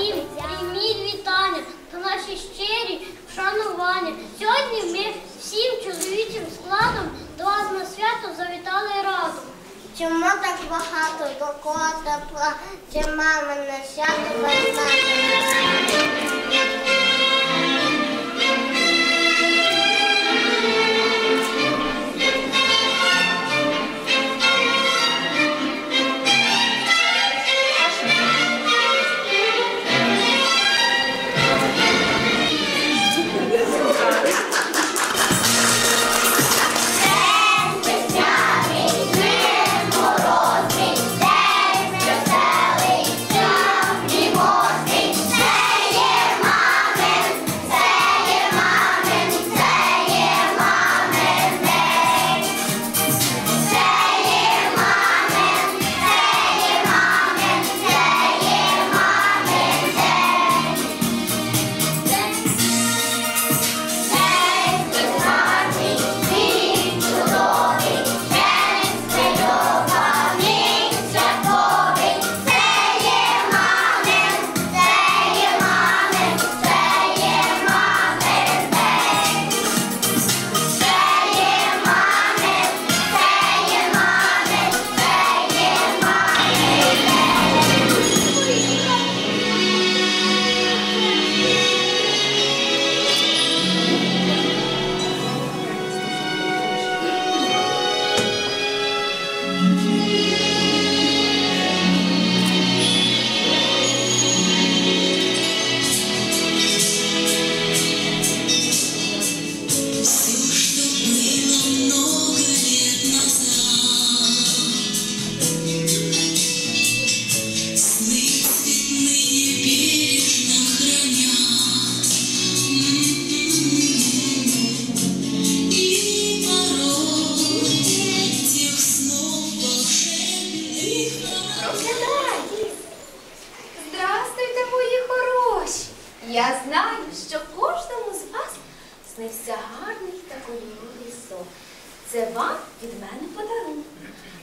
всім прийміть вітання та наші щирі вшанування. Сьогодні ми всім чоловічим складом до вас на свято завітали разом. Чому так багато до кого тепла? Чи мама на свято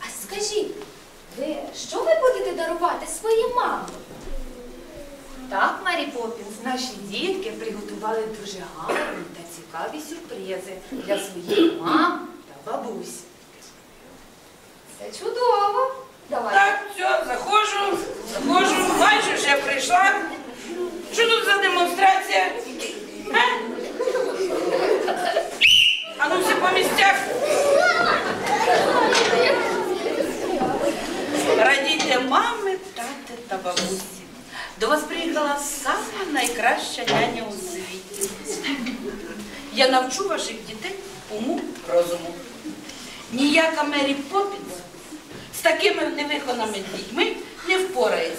А скажіть, ви що ви будете дарувати своїй мамі? Так, Марі Поппінс, наші дітки приготували дуже гарні та цікаві сюрпризи для своїх мам та бабусь. Це чудово! Давайте. Так, все, заходжу, заходжу, майже вже прийшла. Що тут за демонстрація?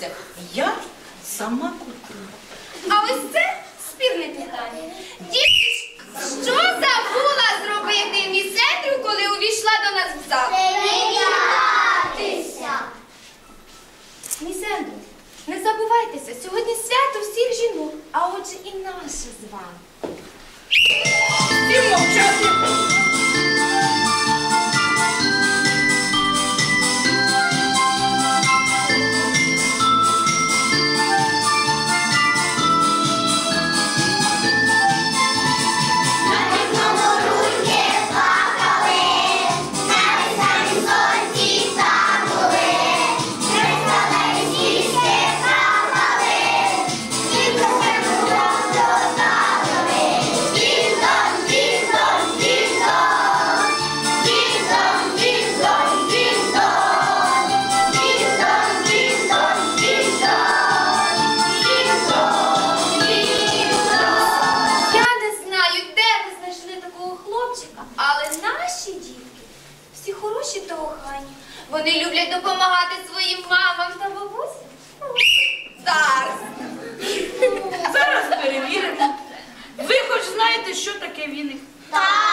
Впорається. Я сама культура. А ось це спірне питання. Дітки, що забула зробити місендру, коли увійшла до нас в зал? Місендру, не забувайтеся, сьогодні свято всіх жінок, а отже і наше з вами. Мовчати. Вінник? Так!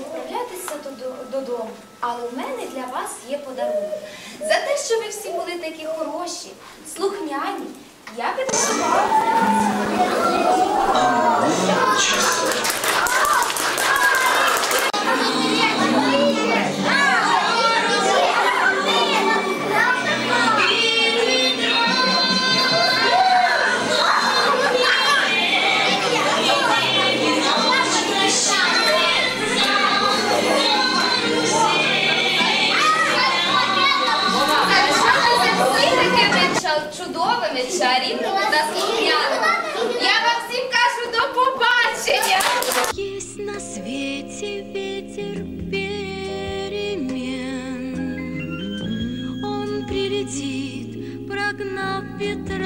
відправлятися додому, але у мене для вас є подарунок. За те, що ви всі були такі хороші, слухняні, я підготувала. you to